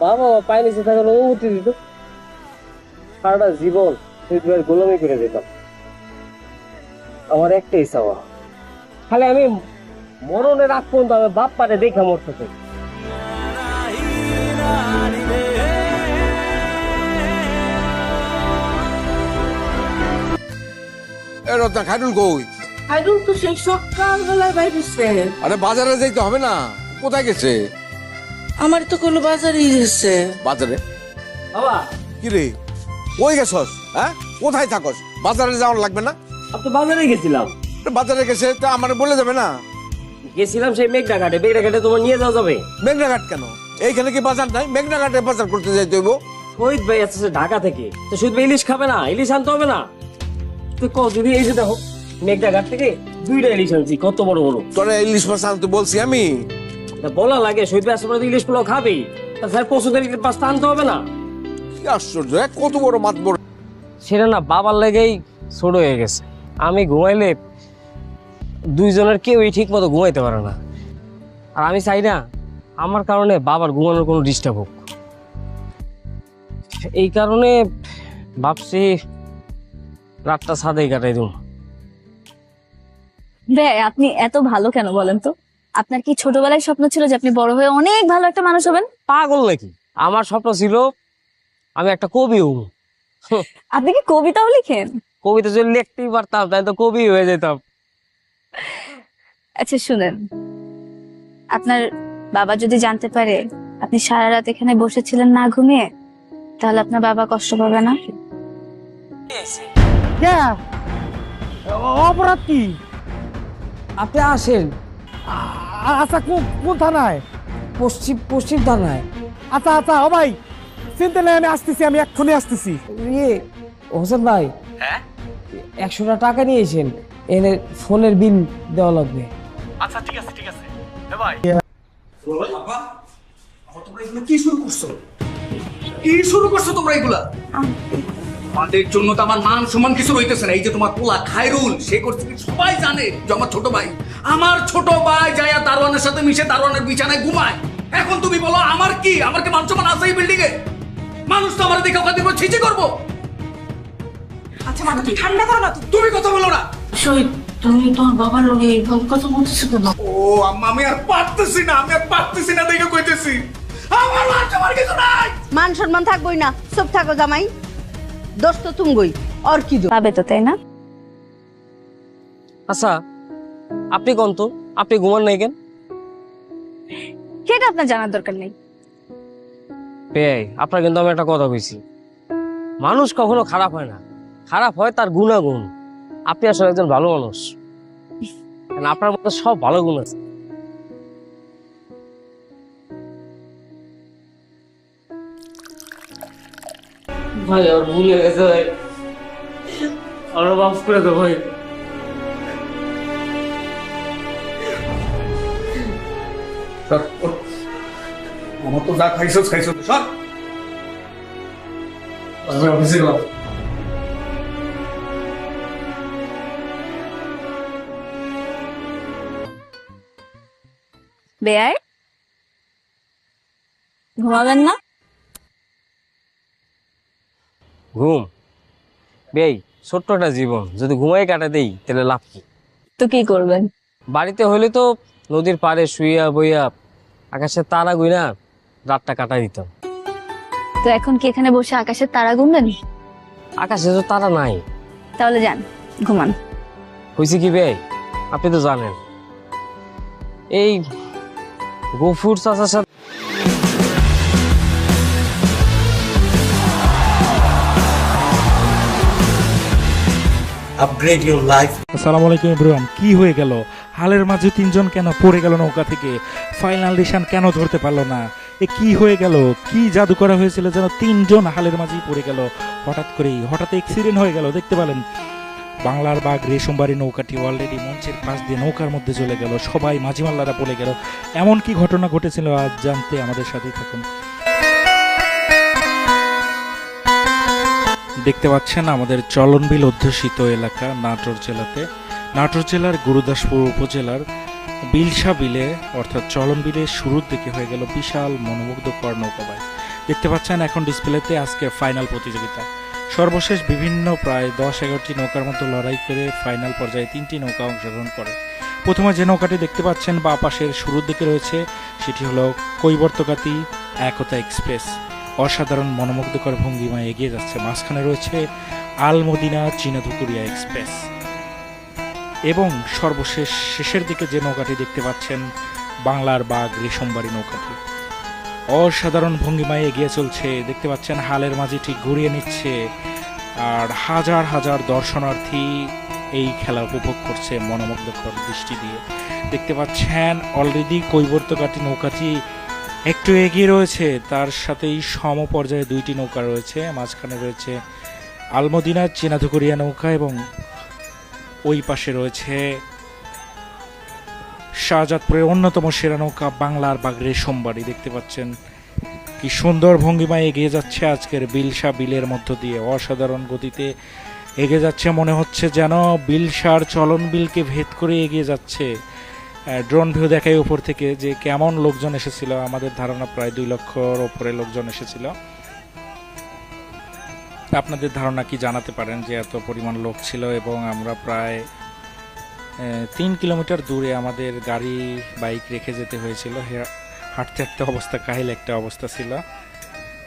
বাবা মা পায়ে নিচে থাকার অনুমতি দিত। সারাটা জীবন ভাইয়ের গোলামি করে দিতাম আমার একটাই চাওয়া। খালি আমি মরণের আগ পর্যন্ত আমি বাপ পারে দেখা মরতে চাই রত্না খাইরুল কই? তো সেই সকালবেলায় বাইরেছে আরে বাজারে যাইতে হবে না। কোথায় গেছে? আমার তো কোনো বাজারে গেছে বাজারে? বাবা। কি রে কই গেছস? হ্যাঁ? কোথায় থাকস? বাজারে যাওয়ার লাগবে না? আমি তো বাজারে গেছিলাম। বাজারে গেছে তা আমার বলে যাবে না? গেছিলাম সেই মেঘনা ঘাটে মেঘনা ঘাটে তোমার নিয়ে যাওয়া যাবে? মেঘনাঘাট কেন? এইখানে কি বাজার নাই? মেঘনাঘাটে বাজার করতে যাইতে হইব। শহীদ ভাই আসছে ঢাকা থেকে। তো শহীদ ভাই ইলিশ খাবে না? ইলিশ আনতে হবে না? তুই কত যদি এই যে দেখো মেঘনা ঘাট থেকে দুইটা ইলিশ আনছি কত বড় বড়। তোরা ইলিশ মাছ আনতে বলছি আমি। বলা লাগে শহীদ ভাই আসলে ইলিশগুলো খাবেই স্যার পশুদের মাছটা আনতে হবে না? কি আশ্চর্য কত বড় মাছ বড় সেটা না বাবার লেগেই ছোট হয়ে গেছে। আমি ঘুমাইলে দুইজনের কেউই ঠিক মতো ঘুমাইতে পারে না। আর আমি চাই না আমার কারণে বাবার ঘুমানোর কোনো ডিস্টার্ব হোক। এই কারণে ভাবছি রাতটা ছাদেই কাটাই দিন আপনি এত ভালো কেন বলেন তো? আপনার কি ছোটবেলায় স্বপ্ন ছিল যে আপনি বড় হয়ে অনেক ভালো একটা মানুষ হবেন? পাগল নাকি? আমার স্বপ্ন ছিল আমি একটা কবি হব। আপনি কি কবিতাও লিখেন? কবিতা যদি লিখতেই পারতাম তাই তো কবি হয়ে যেতাম। আচ্ছা শুনেন। আপনার বাবা যদি জানতে পারে আপনি সারা রাত এখানে বসেছিলেন না ঘুমিয়ে তাহলে আপনার বাবা কষ্ট পাবে না? অপরাধ কি? আপনি আসেন। আচ্ছা কোন কোন থানায়? পশ্চিম পশ্চিম থানায়। আচ্ছা আচ্ছা ও ভাই চিন্তা নেই আমি আসতেছি আমি এক্ষুনি আসতেছি। ইয়ে হোসেন ভাই হ্যাঁ? একশোটা টাকা নিয়েছেন এনে ফোনের বিল দেওয়া লাগবে। কি শুরু করছ? কি শুরু করছ তোমরা এগুলা? আমাদের জন্য তো আমার মান সম্মান কিছু রইতেছে না। এই যে তোমার পোলা খায়রুল সে করছে সবাই জানে যে আমার ছোট ভাই। আমার ছোট ভাই যায়া দারোয়ানের সাথে মিশে দারোয়ানের বিছানায় ঘুমায়। এখন তুমি বলো আমার কি? আমার কি মান সম্মান আছে এই বিল্ডিং এ? মানুষ তো আমার দেখে ওখান ছিচি করব। আচ্ছা তুই ঠান্ডা করো না তুমি কথা বলো না। শহীদ তুমি তোমার বাবার লগে এইভাবে কথা বলতেছো কেন? ও আম্মা আমি আর পারতেছি না আমি আর পারতেছি না দেখে কইতেছি। আমার মান সম্মান কিছু নাই। মান সম্মান থাকবই না সব থাকো জামাই। দোষ তো তুমগই আর কি দোষ? পাবে তো তাই না? আচ্ছা আপনি কোন তো? আপনি ঘুমান নাই কেন? সেটা আপনার জানার দরকার নেই। পেয়ে আপনার কিন্তু আমি একটা কথা কইছি। মানুষ কখনো খারাপ হয় না। খারাপ হয় তার গুণাগুণ। আপনি আসলে একজন ভালো মানুষ। আপনার মধ্যে সব ভালো গুণ আছে। ভাই আর ভুলে গেছে ভাই। আরও মাফ করে ভাই। আমার তো যা খাইছস খাইছস সর আমি অফিসে গেলাম বেয়ার ঘুমাবেন না? ঘুম। বেই ছোট্ট একটা জীবন যদি ঘুমাই কাটা দেই তাহলে লাভ কি? তো কি করবেন? বাড়িতে হইলে তো নদীর পাড়ে শুইয়া বইয়া আকাশের তারা গুইনা রাতটা কাটা দিতাম। তো এখন কি এখানে বসে আকাশের তারা গুনবেন আকাশে তো তারা নাই। তাহলে যান ঘুমান। হয়েছে কি বে? আপনি তো জানেন। এই গফুর চাচার সাথে upgrade your life. আসসালামু আলাইকুম ইব্রাহিম কি হয়ে গেল? হালের মাঝে তিনজন কেন পড়ে গেল নৌকা থেকে? ফাইনাল ডিশান কেন ধরতে পারল না? এ কি হয়ে গেল? কি জাদু করা হয়েছিল যেন তিনজন হালের মাঝেই পড়ে গেল? হঠাৎ করেই, হঠাৎ অ্যাক্সিডেন্ট হয়ে গেল, দেখতে পেলেন বাংলার বাঘ রেশমবাড়ি নৌকাটি অলরেডি মঞ্চের পাশ দিয়ে নৌকার মধ্যে চলে গেল। সবাই মাঝিমাল্লারা পড়ে গেল। এমন কি ঘটনা ঘটেছিল আজ জানতে আমাদের সাথেই থাকুন। দেখতে পাচ্ছেন আমাদের চলনবিল অধ্যুষিত এলাকা নাটোর জেলাতে। নাটোর জেলার গুরুদাসপুর উপজেলার বিলসা বিলে, অর্থাৎ চলন বিলের শুরুর দিকে হয়ে গেল বিশাল মনোমুগ্ধকর নৌকাবাজ দেখতে পাচ্ছেন এখন ডিসপ্লেতে আজকে ফাইনাল প্রতিযোগিতা। সর্বশেষ বিভিন্ন প্রায় দশ এগারোটি নৌকার মতো লড়াই করে ফাইনাল পর্যায়ে তিনটি নৌকা অংশগ্রহণ করে। প্রথমে যে নৌকাটি দেখতে পাচ্ছেন বা পাশের শুরুর দিকে রয়েছে, সেটি হলো কৈবর্তকাতি একতা এক্সপ্রেস। অসাধারণ মনোমুগ্ধকর ভঙ্গিমায় এগিয়ে যাচ্ছে। মাঝখানে রয়েছে আলমদিনা চীনাধুকুরিয়া এক্সপ্রেস। এবং সর্বশেষ শেষের দিকে যে নৌকাটি দেখতে পাচ্ছেন, বাংলার বাঘ রেশমবাড়ি নৌকাটি। অসাধারণ ভঙ্গিমায় এগিয়ে চলছে। দেখতে পাচ্ছেন, হালের মাঝিটি ঘুরিয়ে নিচ্ছে। আর হাজার হাজার দর্শনার্থী এই খেলা উপভোগ করছে মনোমুগ্ধকর দৃষ্টি দিয়ে। দেখতে পাচ্ছেন অলরেডি কৈবর্তকাটি নৌকাটি একটু এগিয়ে রয়েছে, তার সাথেই সম পর্যায়ে দুইটি নৌকা রয়েছে, মাঝখানে রয়েছে আলমদিনার চীনাধুকুরিয়া নৌকা এবং ওই পাশে রয়েছে শাহজাদপুরের অন্যতম সেরা নৌকা বাংলার বাগরে সোমবারই দেখতে পাচ্ছেন কি সুন্দর ভঙ্গিমায় এগিয়ে যাচ্ছে আজকের বিলসা বিলের মধ্য দিয়ে। অসাধারণ গতিতে এগিয়ে যাচ্ছে, মনে হচ্ছে যেন বিলসার চলন বিলকে ভেদ করে এগিয়ে যাচ্ছে। ড্রোন ভিউ দেখায় উপর থেকে যে কেমন লোকজন এসেছিল, আমাদের ধারণা প্রায় দুই লক্ষর ওপরে লোকজন এসেছিল। আপনাদের ধারণা কি জানাতে পারেন যে এত পরিমাণ লোক ছিল এবং আমরা প্রায় তিন কিলোমিটার দূরে আমাদের গাড়ি, বাইক রেখে যেতে হয়েছিল। হাঁটতে হাঁটতে অবস্থা, কাহিল একটা অবস্থা ছিল।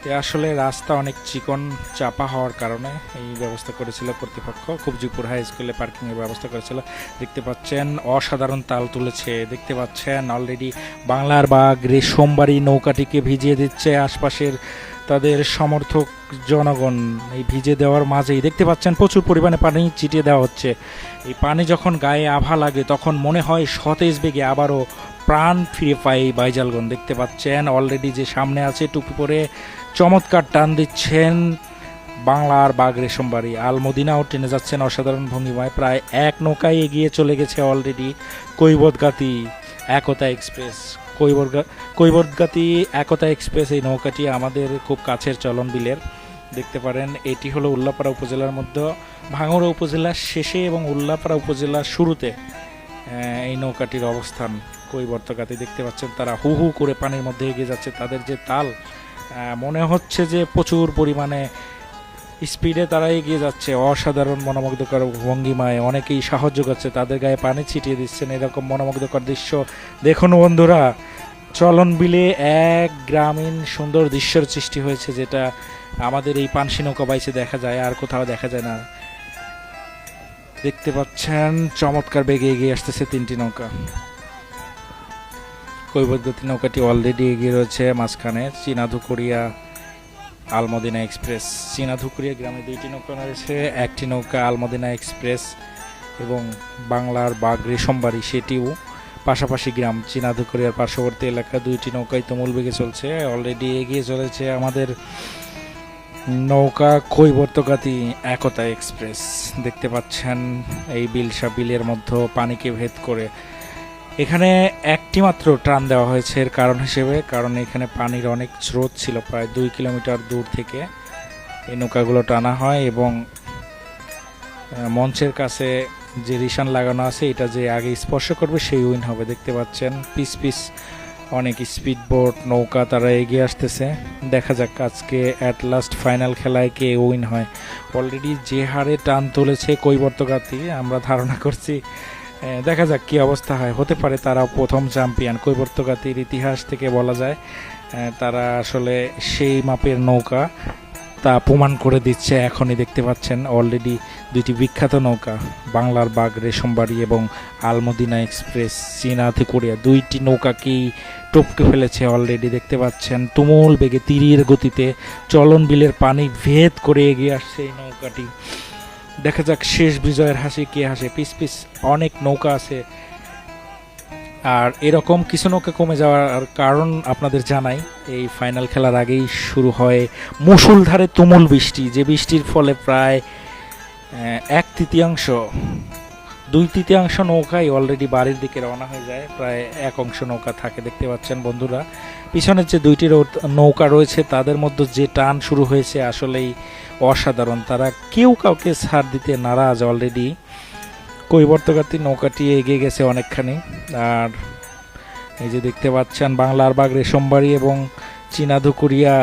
আসলে রাস্তা অনেক চিকন, চাপা হওয়ার কারণে এই ব্যবস্থা করেছিল কর্তৃপক্ষ। খুবজিপুর হাই স্কুলে পার্কিংয়ের ব্যবস্থা করেছিল। দেখতে পাচ্ছেন, অসাধারণ তাল তুলেছে। দেখতে পাচ্ছেন অলরেডি বাংলার বাঘ রেশমবাড়ি নৌকাটিকে ভিজিয়ে দিচ্ছে আশপাশের তাদের সমর্থক জনগণ। এই ভিজে দেওয়ার মাঝেই দেখতে পাচ্ছেন, প্রচুর পরিমাণে পানি চিটিয়ে দেওয়া হচ্ছে। এই পানি যখন গায়ে আভা লাগে, তখন মনে হয় সতেজ বেগে আবারও প্রাণ ফিরে পায় এই বাইজালগণ। দেখতে পাচ্ছেন অলরেডি যে সামনে আছে টুপি পরে চমৎকার টান দিচ্ছেন বাংলার বাঘ রেশমবাড়ি আলমদিনাও টেনে যাচ্ছেন অসাধারণ ভঙ্গিমায়। প্রায় এক নৌকায় এগিয়ে চলে গেছে অলরেডি কৈবতগাতি একতা এক্সপ্রেস। কৈবরগা কৈবর্তগাতি একতা এক্সপ্রেস এই নৌকাটি আমাদের খুব কাছের চলন বিলের। দেখতে পারেন, এটি হলো উল্লাপাড়া উপজেলার মধ্যে, ভাঙড়া উপজেলার শেষে এবং উল্লাপাড়া উপজেলার শুরুতে এই নৌকাটির অবস্থান কৈবর্তকাতে দেখতে পাচ্ছেন তারা হু হু করে পানির মধ্যে এগিয়ে যাচ্ছে। তাদের যে তাল মনে হচ্ছে যে প্রচুর পরিমাণে স্পিডে তারা এগিয়ে যাচ্ছে। অসাধারণ মনোমুগ্ধকর ভঙ্গিমায় অনেকেই সাহায্য করছে, তাদের গায়ে পানি ছিটিয়ে দিচ্ছেন। এরকম মনোমুগ্ধকর দৃশ্য দেখুন বন্ধুরা। চলন বিলে এক গ্রামীণ সুন্দর দৃশ্যের সৃষ্টি হয়েছে যেটা আমাদের এই পানসি নৌকা বাইছে দেখা যায়, আর কোথাও দেখা যায় না। দেখতে পাচ্ছেন, চমৎকার বেগে এগিয়ে আসতেছে তিনটি নৌকা। কৈবদ্যতি নৌকাটি অলরেডি এগিয়ে রয়েছে মাঝখানে চীনাধুকুরিয়া আলমদিনা এক্সপ্রেস। চীনাধুকুরিয়া গ্রামে দুইটি নৌকা রয়েছে, একটি নৌকা আলমদিনা এক্সপ্রেস এবং বাংলার বাঘ রেশমবাড়ি সেটিও পাশাপাশি গ্রাম। চীনাধুকুরিয়ার পার্শ্ববর্তী এলাকা দুইটি নৌকায় তুমুল বেগে চলছে অলরেডি এগিয়ে চলেছে আমাদের নৌকা কৈবর্তগাতি একতা এক্সপ্রেস। দেখতে পাচ্ছেন এই বিলসা বিলের মধ্যে পানিকে ভেদ করে এখানে একটি মাত্র টান দেওয়া হয়েছে এর কারণ হিসেবে, কারণ এখানে পানির অনেক স্রোত ছিল, প্রায় দুই কিলোমিটার দূর থেকে এই নৌকাগুলো টানা হয় এবং মঞ্চের কাছে যে রিশান লাগানো আছে, এটা যে আগে স্পর্শ করবে সেই উইন হবে। দেখতে পাচ্ছেন, পিস পিস অনেক স্পিড বোট নৌকা, তারা এগিয়ে আসতেছে। দেখা যাক আজকে অ্যাট লাস্ট ফাইনাল খেলায় কে উইন হয়। অলরেডি যে হারে টান তুলেছে কৈবর্তগাতি আমরা ধারণা করছি দেখা যাক কি অবস্থা হয়। হতে পারে তারা প্রথম চ্যাম্পিয়ন। কৈবর্তগাতির ইতিহাস থেকে বলা যায় তারা আসলে সেই মাপের নৌকা তা প্রমাণ করে দিচ্ছে এখনই। দেখতে পাচ্ছেন অলরেডি দুইটি বিখ্যাত নৌকা, বাংলার বাঘ রেশমবাড়ি এবং আলমদিনা এক্সপ্রেস, চীনা কোরিয়া। দুইটি নৌকাকেই টপকে ফেলেছে অলরেডি দেখতে পাচ্ছেন তুমুল বেগে তীরের গতিতে চলন বিলের পানি ভেদ করে এগিয়ে আসছে এই নৌকাটি। দেখা যাক শেষ বিজয়ের হাসি কে হাসে। পিস পিস অনেক নৌকা আছে। আর এরকম কিছু নৌকা কমে যাওয়ার কারণ আপনাদের জানাই। এই ফাইনাল খেলার আগেই শুরু হয় মুসুলধারে তুমুল বৃষ্টি। যে বৃষ্টির ফলে প্রায় এক তৃতীয়াংশ দুই তৃতীয়াংশ নৌকাই অলরেডি বাড়ির দিকে রওনা হয়ে যায়। প্রায় এক অংশ নৌকা থাকে, দেখতে পাচ্ছেন বন্ধুরা। পিছনের যে দুইটি নৌকা রয়েছে, তাদের মধ্যে যে টান শুরু হয়েছে, আসলেই অসাধারণ। তারা কেউ কাউকে ছাড় দিতে নারাজ অলরেডি কৈবর্তকাতি নৌকাটি এগিয়ে গেছে অনেকখানি। আর এই যে দেখতে পাচ্ছেন, বাংলার বাগ রেশমবাড়ি এবং চীনাধুকুরিয়া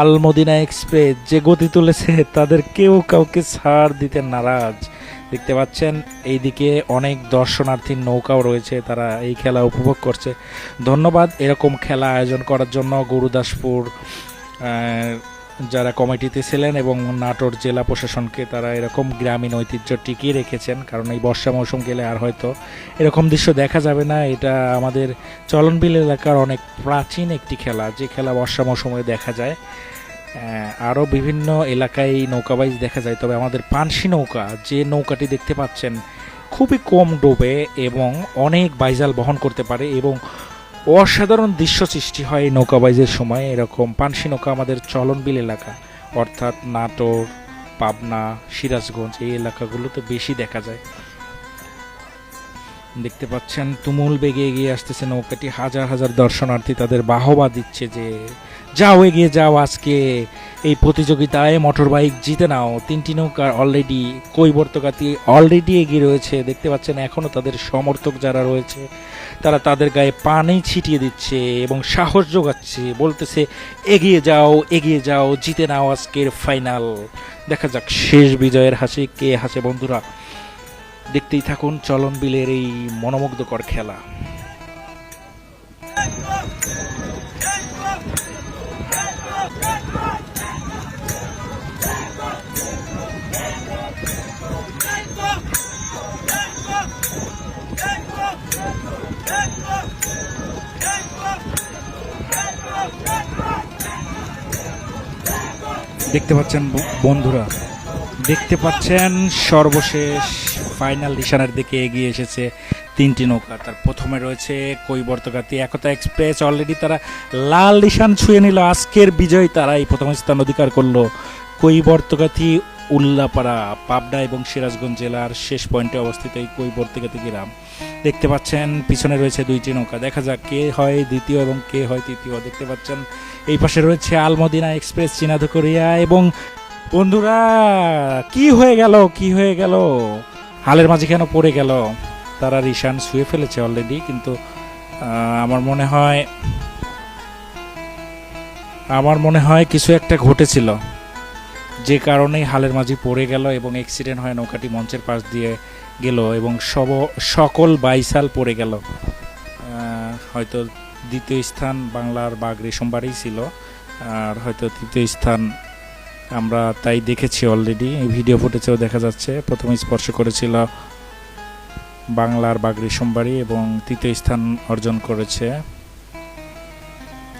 আলমদিনা এক্সপ্রেস, যে গতি তুলেছে, তাদের কেউ কাউকে ছাড় দিতে নারাজ। দেখতে পাচ্ছেন, এইদিকে অনেক দর্শনার্থী নৌকাও রয়েছে, তারা এই খেলা উপভোগ করছে। ধন্যবাদ এরকম খেলা আয়োজন করার জন্য গুরুদাসপুর যারা কমিটিতে ছিলেন এবং নাটোর জেলা প্রশাসনকে তারা এরকম গ্রামীণ ঐতিহ্য টিকিয়ে রেখেছেন, কারণ এই বর্ষা মৌসুম গেলে আর হয়তো এরকম দৃশ্য দেখা যাবে না। এটা আমাদের চলনবিল এলাকার অনেক প্রাচীন একটি খেলা, যে খেলা বর্ষা মৌসুমে দেখা যায়। আরও বিভিন্ন এলাকায় নৌকাবাইজ দেখা যায়, তবে আমাদের পানসি নৌকা, যে নৌকাটি দেখতে পাচ্ছেন, খুবই কম ডোবে এবং অনেক বাইজাল বহন করতে পারে এবং অসাধারণ দৃশ্য সৃষ্টি হয় নৌকাবাইজের সময়। এরকম পানসি নৌকা আমাদের চলনবিল এলাকা, অর্থাৎ নাটোর, পাবনা, সিরাজগঞ্জ এই এলাকাগুলোতে বেশি দেখা যায়। দেখতে পাচ্ছেন, তুমুল বেগে এগিয়ে আসতেছে নৌকাটি। হাজার হাজার দর্শনার্থী তাদের বাহবা দিচ্ছে যে, যাও এগিয়ে যাও আজকে এই প্রতিযোগিতায়, মোটর বাইক জিতে নাও। তিনটি নৌকার অলরেডি কৈবর্তকাতি অলরেডি এগিয়ে রয়েছে। দেখতে পাচ্ছেন এখনও তাদের সমর্থক যারা রয়েছে, তারা তাদের গায়ে পানি ছিটিয়ে দিচ্ছে এবং সাহস যোগাচ্ছে। বলতেছে, এগিয়ে যাও এগিয়ে যাও, জিতে নাও আজকের ফাইনাল। দেখা যাক, শেষ বিজয়ের হাসি কে হাসে বন্ধুরা? দেখতেই থাকুন চলন বিলের এই মনোমুগ্ধকর খেলা। দেখতে পাচ্ছেন বন্ধুরা দেখতে পাচ্ছেন সর্বশেষ ফাইনাল নিশানের দিকে এগিয়ে এসেছে তিনটি নৌকা। তার প্রথমে রয়েছে কৈবর্তকাতি একতা এক্সপ্রেস। অলরেডি তারা লাল নিশান ছুঁয়ে নিল। আজকের বিজয় তারা এই প্রথম স্থান অধিকার করল কৈবর্তকাতি উল্লাপাড়া, পাবনা এবং সিরাজগঞ্জ জেলার শেষ পয়েন্টে অবস্থিত এই কৈবর্তকাতি গ্রাম। দেখতে পাচ্ছেন, পিছনে রয়েছে দুইটি নৌকা। দেখা যাক কে হয় দ্বিতীয় এবং কে হয় তৃতীয়। দেখতে পাচ্ছেন, এই পাশে রয়েছে আলমদিনা এক্সপ্রেস চীনাধুকরিয়া এবং বন্ধুরা, কি হয়ে গেল? কি হয়ে গেল? হালের মাঝে কেন পড়ে গেল? তারা রিশান শুয়ে ফেলেছে অলরেডি কিন্তু আমার মনে হয়, আমার মনে হয় কিছু একটা ঘটেছিল। যে কারণেই হালের মাঝি পড়ে গেল এবং অ্যাক্সিডেন্ট হয় নৌকাটি মঞ্চের পাশ দিয়ে গেল এবং সব, সকল বাইসাল পড়ে গেল। হয়তো দ্বিতীয় স্থান বাংলার বাঘ রেশমবাড়ি ছিল, আর হয়তো তৃতীয় স্থান আমরা তাই দেখেছি অলরেডি এই ভিডিও ফুটেজেও দেখা যাচ্ছে। প্রথমে স্পর্শ করেছিল বাংলার বাঘ রেশমবাড়ি এবং তৃতীয় স্থান অর্জন করেছে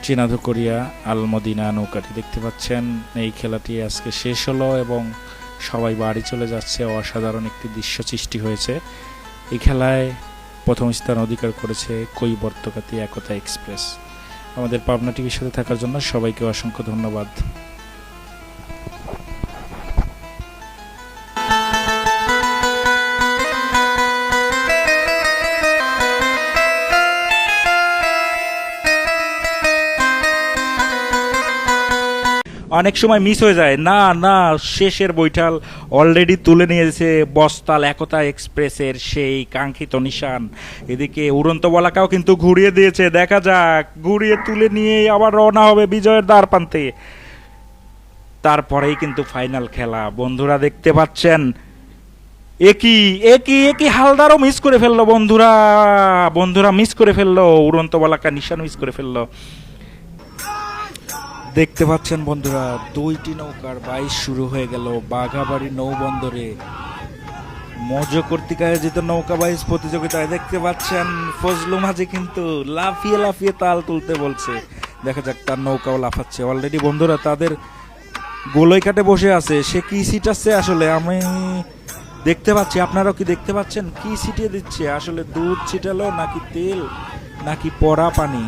চীনাধু কোরিয়া আলমদিনা নৌকাটি। দেখতে পাচ্ছেন, এই খেলাটি আজকে শেষ হলো এবং সবাই বাড়ি চলে যাচ্ছে। অসাধারণ একটি দৃশ্য সৃষ্টি হয়েছে। এই খেলায় প্রথম স্থান অধিকার করেছে কৈবর্তকাতি একতা এক্সপ্রেস। আমাদের পাবনা টিভির সাথে থাকার জন্য সবাইকে অসংখ্য ধন্যবাদ। অনেক সময় মিস হয়ে যায়। না না, শেষের বৈঠাল অলরেডি তুলে নিয়েছে বস্তাল একতা এক্সপ্রেসের সেই কাঙ্ক্ষিত নিশান। এদিকে উড়ন্ত বলাকাও কিন্তু ঘুরিয়ে দিয়েছে। দেখা যাক, ঘুরিয়ে তুলে নিয়ে আবার রওনা হবে বিজয়ের দ্বার প্রান্তে। তারপরেই কিন্তু ফাইনাল খেলা। বন্ধুরা দেখতে পাচ্ছেন, একই একই একই হালদারও মিস করে ফেলল বন্ধুরা। বন্ধুরা মিস করে ফেলল উড়ন্ত বলাকা নিশান মিস করে ফেলল। দেখতে পাচ্ছেন বন্ধুরা, দুইটি নৌকার বাইশ শুরু হয়ে গেল বাঘাবাড়ি নৌবন্দরে। মজ কর্তৃক আয়োজিত নৌকা বাইশ প্রতিযোগিতায় দেখতে পাচ্ছেন ফজলু মাঝি কিন্তু লাফিয়ে লাফিয়ে তাল তুলতে বলছে। দেখা যাক তার নৌকাও লাফাচ্ছে। অলরেডি বন্ধুরা, তাদের গোলই কাটে বসে আছে। সে কি ছিটাচ্ছে আসলে? আমি দেখতে পাচ্ছি। আপনারাও কি দেখতে পাচ্ছেন? কি ছিটিয়ে দিচ্ছে? আসলে দুধ ছিটালো নাকি তেল নাকি পড়া পানি?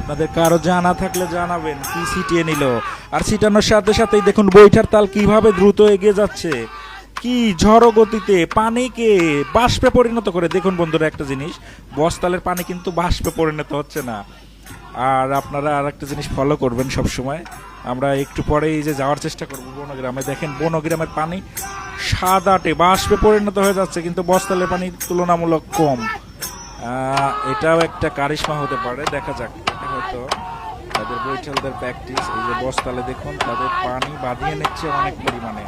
আপনাদের কারও জানা থাকলে জানাবেন, কি ছিটিয়ে নিল। আর ছিটানোর সাথে সাথেই দেখুন বৈঠার তাল কীভাবে দ্রুত এগিয়ে যাচ্ছে। কি ঝড় গতিতে পানিকে বাষ্পে পরিণত করে। দেখুন বন্ধুরা একটা জিনিস, বস্তালের পানি কিন্তু বাষ্পে পরিণত হচ্ছে না। আর আপনারা আর একটা জিনিস ফলো করবেন সব সময় আমরা একটু পরেই যে যাওয়ার চেষ্টা করব বনগ্রামে। দেখেন বনগ্রামের পানি সাদাটে বাষ্পে পরিণত হয়ে যাচ্ছে, কিন্তু বস্তালের পানি তুলনামূলক কম। এটাও একটা কারিশমা হতে পারে, দেখা যাক। হয়তো তাদের বৈঠালদের প্র্যাকটিস এই যে বস্তালে দেখুন, তাদের পানি বাঁধিয়ে নিচ্ছে অনেক পরিমাণে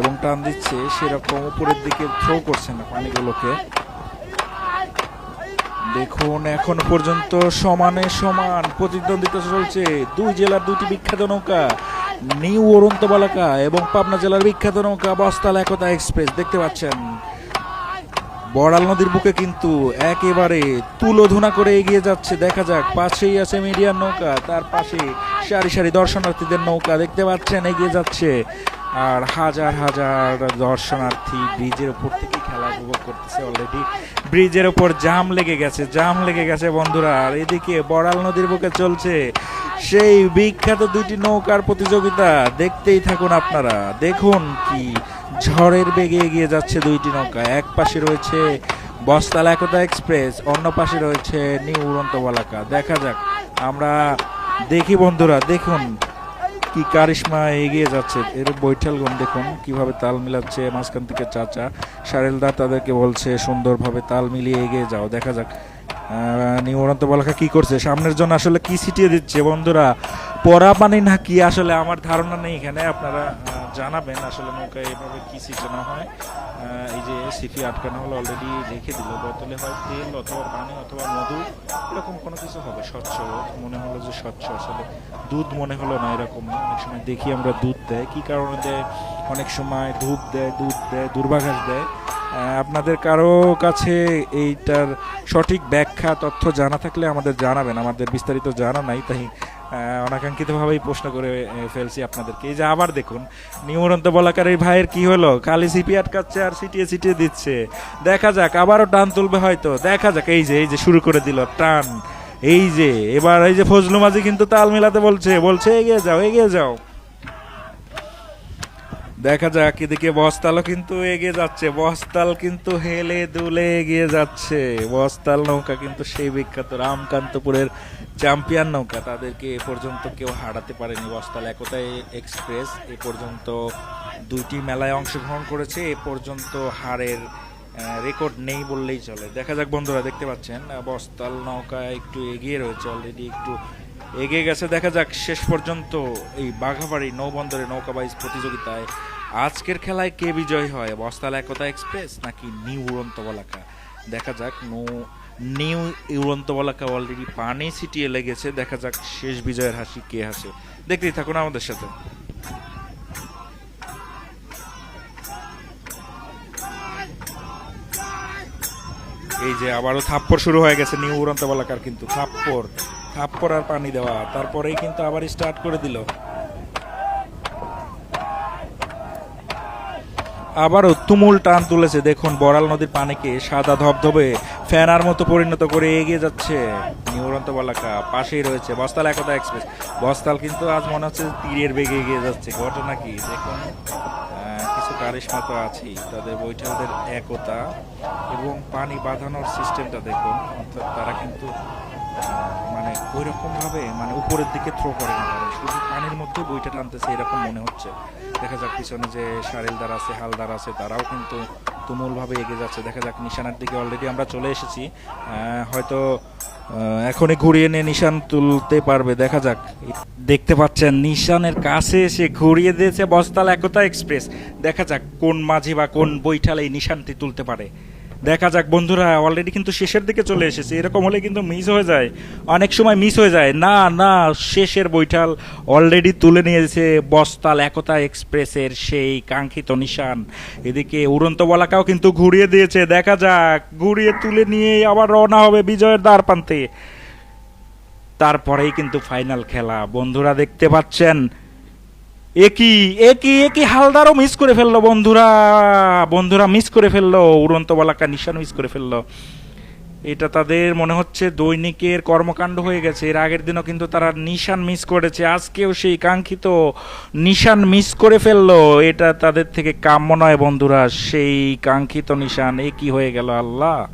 এবং টান দিচ্ছে, সেরকম উপরের দিকে থ্রো করছে না পানিগুলোকে। দেখুন, এখন পর্যন্ত সমানে সমান প্রতিদ্বন্দ্বিতা চলছে। দুই জেলার দুটি বিখ্যাত নৌকা, নিউ অরন্ত বালাকা এবং পাবনা জেলার বিখ্যাত নৌকা, বস্তাল একতা এক্সপ্রেস, দেখতে পাচ্ছেন। বড়াল নদীর বুকে কিন্তু একেবারে তুলোধুনা করে এগিয়ে যাচ্ছে। দেখা যাক, পাশেই আছে মিডিয়ার নৌকা, তার পাশে সারি সারি দর্শনার্থীদের নৌকা দেখতে পাচ্ছেন, এগিয়ে যাচ্ছে। আর হাজার হাজার দর্শনার্থী ব্রিজের উপর থেকে খেলা উপভোগ করতেছে অলরেডি ব্রিজের উপর জাম লেগে গেছে, জাম লেগে গেছে বন্ধুরা। আর এদিকে বড়াল নদীর বুকে চলছে। সেই বিখ্যাত দুইটি নৌকার প্রতিযোগিতা, দেখতেই থাকুন আপনারা। দেখুন কি ঝড়ের বেগে এগিয়ে যাচ্ছে দুইটি নৌকা। এক পাশে রয়েছে বস্তাল একতা এক্সপ্রেস, অন্য পাশে রয়েছে নিউ উড়ন্ত বলাকা দেখা যাক, আমরা দেখি বন্ধুরা, দেখুন কি কারিশমা এগিয়ে যাচ্ছে। এর বৈঠালগণ দেখুন কীভাবে তাল মিলাচ্ছে, মাঝখান থেকে চাচা সারেলদা তাদেরকে বলছে, সুন্দরভাবে তাল মিলিয়ে এগিয়ে যাও, দেখা যাক। নিউরন্ত বলাকা কি করছে? সামনের জন্য আসলে কি ছিটিয়ে দিচ্ছে বন্ধুরা? পরা পানি না কি আসলে আমার ধারণা নেই এখানে, আপনারা জানাবেন আসলে নৌকায় এভাবে কি ছিটানো হয়। এই যে সিফি আটকানো হলো অলরেডি রেখে দিল, বোতলে হয় তেল অথবা পানি অথবা মধু, এরকম কোনো কিছু হবে? স্বচ্ছ মনে হলো যে স্বচ্ছ, আসলে দুধ মনে হলো না এরকম, অনেক সময় দেখি আমরা দুধ দেয়, কি কারণে দেয়? অনেক সময় ধূপ দেয়, দুধ দেয়, দুর্বাঘাস দেয়। আপনাদের কারও কাছে এইটার সঠিক ব্যাখ্যা, তথ্য জানা থাকলে আমাদের জানাবেন। আমাদের বিস্তারিত জানা নাই, তাই অনাকাঙ্ক্ষিতভাবেই প্রশ্ন করে ফেলছি আপনাদেরকে। এই যে আবার দেখুন নিয়মরন্ত বলাকার এই ভাইয়ের কি হলো? খালি সিপি আটকাচ্ছে আর সিটিয়ে সিটিয়ে দিচ্ছে। দেখা যাক, আবারও টান তুলবে হয়তো। দেখা যাক, এই যে এই যে শুরু করে দিল, টান। এই যে, এবার এই যে ফজলু মাঝি কিন্তু তাল মিলাতে বলছে বলছে, এগিয়ে যাও এগিয়ে যাও। দেখা যাক, এদিকে বস্তালও কিন্তু এগিয়ে যাচ্ছে, বস্তাল কিন্তু হেলে দুলে এগিয়ে যাচ্ছে। বস্তাল নৌকা কিন্তু সেই বিখ্যাত রামকান্তপুরের চ্যাম্পিয়ন নৌকা। তাদেরকে এ পর্যন্ত কেউ হারাতে পারেনি বস্তাল। একতাই এক্সপ্রেস এ পর্যন্ত দুইটি মেলায় অংশগ্রহণ করেছে। এ পর্যন্ত হারের রেকর্ড নেই বললেই চলে। দেখা যাক বন্ধুরা, দেখতে পাচ্ছেন বস্তাল নৌকা একটু এগিয়ে রয়েছে। অলরেডি একটু এগিয়ে গেছে। দেখা যাক, শেষ পর্যন্ত এই বাঘাবাড়ি নৌবন্দরে নৌকাবাইজ প্রতিযোগিতায় আজকের খেলায় কে বিজয় হয়? বস্তাল একতা এক্সপ্রেস নাকি নিউ উড়ন্ত বলাকা দেখা যাক, নো, নিউ উড়ন্ত বলাকা অলরেডি পানি ছিটিয়ে লেগেছে। দেখা যাক, শেষ বিজয়ের হাসি কে হাসে। দেখতেই থাকুন আমাদের সাথে। এই যে আবারও থাপ্পড় শুরু হয়ে গেছে নিউ উড়ন্ত বলাকার কিন্তু, থাপ্পড়। থাপ্পড় করার পানি দেওয়া, তারপরেই কিন্তু আবার স্টার্ট করে দিল। আবারও তুমুল টান তুলেছে, দেখুন বড়াল নদীর পানিকে সাদা ধবধবে ফ্যানার মতো পরিণত করে এগিয়ে যাচ্ছে নিউরন্ত বলাকা পাশেই রয়েছে বস্তাল একতা এক্সপ্রেস বস্তাল কিন্তু আজ মনে হচ্ছে তীরের বেগে এগিয়ে যাচ্ছে, ঘটনা কি? দেখুন কিছু কারিশমা তো আছেই তাদের বৈঠালদের একতা এবং পানি বাঁধানোর সিস্টেমটা দেখুন, অর্থাৎ তারা কিন্তু মানে ওই রকম ভাবে মানে উপরের দিকে থ্রো করে না শুধু পানির মধ্যে বইটা টানতেছে, এরকম মনে হচ্ছে। দেখা যাক পিছনে যে সারিলদার আছে, হালদার আছে, তারাও কিন্তু তুমুল ভাবে এগিয়ে যাচ্ছে। দেখা যাক নিশানের দিকে অলরেডি আমরা চলে এসেছি। হয়তো এখনই ঘুরিয়ে নিয়ে নিশান তুলতে পারবে। দেখা যাক। দেখতে পাচ্ছেন, নিশানের কাছে এসে ঘুরিয়ে দিয়েছে বস্তাল একতা এক্সপ্রেস। দেখা যাক কোন মাঝি বা কোন বৈঠাল নিশানটি তুলতে পারে। দেখা যাক, বন্ধুরা অলরেডি কিন্তু শেষের দিকে চলে এসেছে। এরকম হলে কিন্তু মিস হয়ে যায়। অনেক সময় মিস হয়ে যায়। না না, শেষের বৈঠাল অলরেডি তুলে নিয়েছে বস্তাল একতা এক্সপ্রেসের সেই কাঙ্ক্ষিত নিশান। এদিকে উড়ন্ত বলাকাও কিন্তু ঘুরিয়ে দিয়েছে। দেখা যাক, ঘুরিয়ে তুলে নিয়ে আবার রওনা হবে বিজয়ের দ্বার প্রান্তে। তারপরেই কিন্তু ফাইনাল খেলা। বন্ধুরা দেখতে পাচ্ছেন একই একই একই হালদারও মিস করে ফেলল বন্ধুরা। বন্ধুরা মিস করে ফেলল, উড়ন্ত বলাকা নিশান মিস করে ফেলল। এটা তাদের মনে হচ্ছে দৈনিকের কর্মকাণ্ড হয়ে গেছে। এর আগের দিনও কিন্তু তারা নিশান মিস করেছে। আজকেও সেই কাঙ্ক্ষিত নিশান মিস করে ফেলল। এটা তাদের থেকে কাম্য নয় বন্ধুরা, সেই কাঙ্ক্ষিত নিশান। এ কি হয়ে গেল আল্লাহ?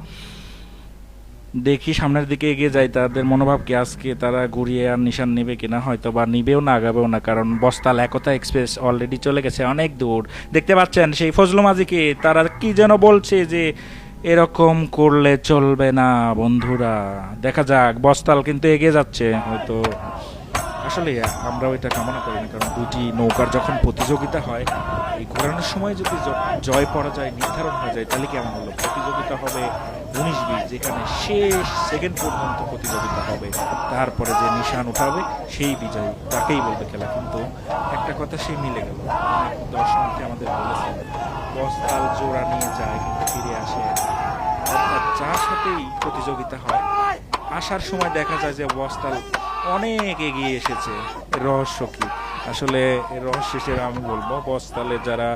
দেখি সামনের দিকে এগিয়ে যায় তাদের মনোভাব কি আজকে তারা ঘুরিয়ে আর নিশান নেবে কিনা হয়তো বা নিবেও না, আগাবেও না, কারণ বস্তাল একতা এক্সপ্রেস অলরেডি চলে গেছে অনেক দূর। দেখতে পাচ্ছেন সেই ফজলু মাঝিকে তারা কি যেন বলছে যে এরকম করলে চলবে না বন্ধুরা। দেখা যাক, বস্তাল কিন্তু এগিয়ে যাচ্ছে, হয়তো আসলে আমরাও এটা কামনা করি না, কারণ দুটি নৌকার যখন প্রতিযোগিতা হয়, এই ঘোরানোর সময় যদি জয় পরাজয় নির্ধারণ হয়ে যায়, তাহলে কেমন হলো? প্রতিযোগিতা হবে উনিশ বিশ, যেখানে শেষ সেকেন্ড পর্যন্ত প্রতিযোগিতা হবে। তারপরে যে নিশান উঠাবে, সেই বিজয়ী, তাকেই বলবে খেলা। কিন্তু একটা কথা সেই মিলে গেল। দর্শনার্থী আমাদের বলেছে বস্তাল জোড়া নিয়ে যায়, কিন্তু ফিরে আসে অর্থাৎ যার সাথেই প্রতিযোগিতা হয়, আসার সময় দেখা যায় যে বস্তাল অনেক এগিয়ে এসেছে। রহস্য কি? আসলে রহস্য হিসেবে আমি বলব, বস্তালে যারা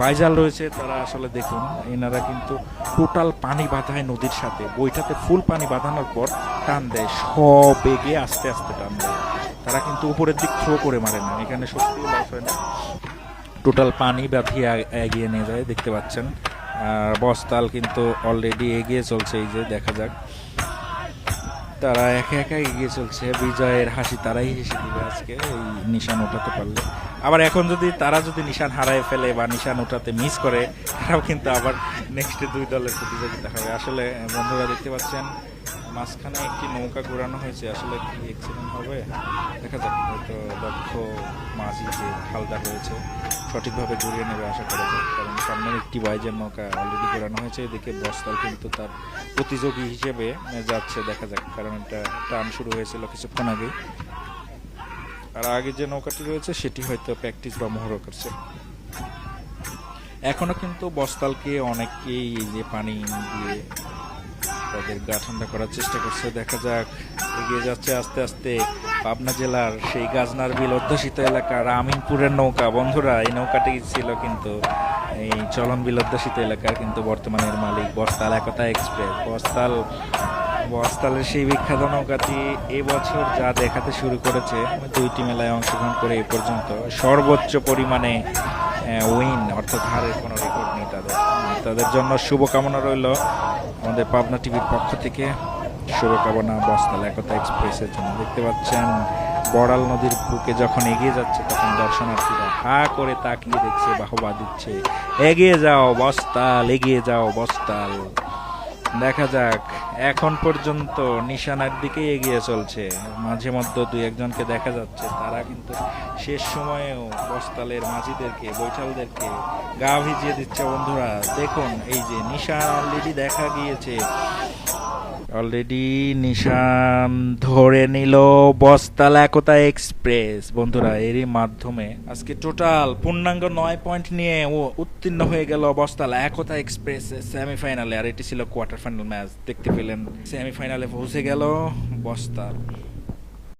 বাইজাল রয়েছে, তারা আসলে দেখুন, এনারা কিন্তু টোটাল পানি বাঁধায় নদীর সাথে। বইটাতে ফুল পানি বাঁধানোর পর টান দেয়, সব এগিয়ে আস্তে আস্তে টান দেয়। তারা কিন্তু উপরের দিক থ্রো করে মারে না। এখানে সত্যি লস হয় না। টোটাল পানি বাঁধিয়ে এগিয়ে নিয়ে যায়, দেখতে পাচ্ছেন। আর বস্তাল কিন্তু অলরেডি এগিয়ে চলছে, এই যে দেখা যাক। তারা একে একা এগিয়ে চলছে। বিজয়ের হাসি তারাই হেসে দিবে আজকে। এই নিশান ওঠাতে পারলে। আবার এখন যদি তারা যদি নিশান হারায় ফেলে বা নিশান ওঠাতে মিস করে, তারাও কিন্তু আবার নেক্সট দুই দলের প্রতিযোগিতা হবে। আসলে, বন্ধুরা দেখতে পাচ্ছেন মাঝখানে একটি নৌকা ঘোরানো হয়েছে, আসলে কি অ্যাক্সিডেন্ট হবে? দেখা যাক, হয়তো দক্ষ মাঝি যে হালদার রয়েছে, সঠিকভাবে ঘুরিয়ে নেবে আশা করা যায়। কারণ সামনের একটি বাইজের নৌকা অলরেডি ঘোরানো হয়েছে, এদিকে বস্তাল কিন্তু তার প্রতিযোগী হিসেবে যাচ্ছে, দেখা যাক। কারণ এটা টান শুরু হয়েছিল কিছুক্ষণ আগে। আর আগে যে নৌকাটি রয়েছে, সেটি হয়তো প্র্যাকটিস বা মহড়া করছে। এখনও কিন্তু বস্তালকে অনেকেই এই যে পানি দিয়ে তাদের গা ঠান্ডা করার চেষ্টা করছে। দেখা যাক, এগিয়ে যাচ্ছে আস্তে আস্তে পাবনা জেলার সেই গাজনার বিল অধ্যুষিত এলাকার আমিনপুরের নৌকা। বন্ধুরা, এই নৌকাটি ছিল কিন্তু এই চলন বিল অধ্যুষিত এলাকার কিন্তু বর্তমানের মালিক বস্তাল একতা এক্সপ্রেস। বস্তাল, বস্তালের সেই বিখ্যাত নৌকাটি এবছর যা দেখাতে শুরু করেছে দুইটি মেলায় অংশগ্রহণ করে এ পর্যন্ত সর্বোচ্চ পরিমাণে উইন অর্থাৎ হারের কোনো রেকর্ড নেই তাদের। তাদের জন্য শুভকামনা রইল। আমাদের পাবনা টিভির পক্ষ থেকে শুভকামনা বস্তাল একতা এক্সপ্রেসের জন্য দেখতে পাচ্ছেন, বড়াল নদীর বুকে যখন এগিয়ে যাচ্ছে তখন দর্শনার্থীরা হা করে তাকিয়ে দেখছে, বাহবা দিচ্ছে, এগিয়ে যাও বস্তাল, এগিয়ে যাও বস্তাল। দেখা যাক। এখন পর্যন্ত নিশানার দিকে এগিয়ে চলছে। মাঝে মধ্যে দুই একজনকে দেখা যাচ্ছে। তারা কিন্তু শেষ সময়েও বস্তালের মাঝিদেরকে, বৈঠালদেরকে গা ভিজিয়ে দিচ্ছে। বন্ধুরা, দেখুন, এই যে নিশান অলরেডি দেখা গিয়েছে। অলরেডি নিশান ধরে নিল বস্তাল একতা এক্সপ্রেস। বন্ধুরা, এরই মাধ্যমে আজকে টোটাল পূর্ণাঙ্গ নয় পয়েন্ট নিয়ে ও উত্তীর্ণ হয়ে গেল বস্তাল একতা এক্সপ্রেস সেমিফাইনালে। আর এটি ছিল কোয়ার্টার ফাইনাল ম্যাচ। দেখতে পেলেন, সেমিফাইনালে পৌঁছে গেল বস্তাল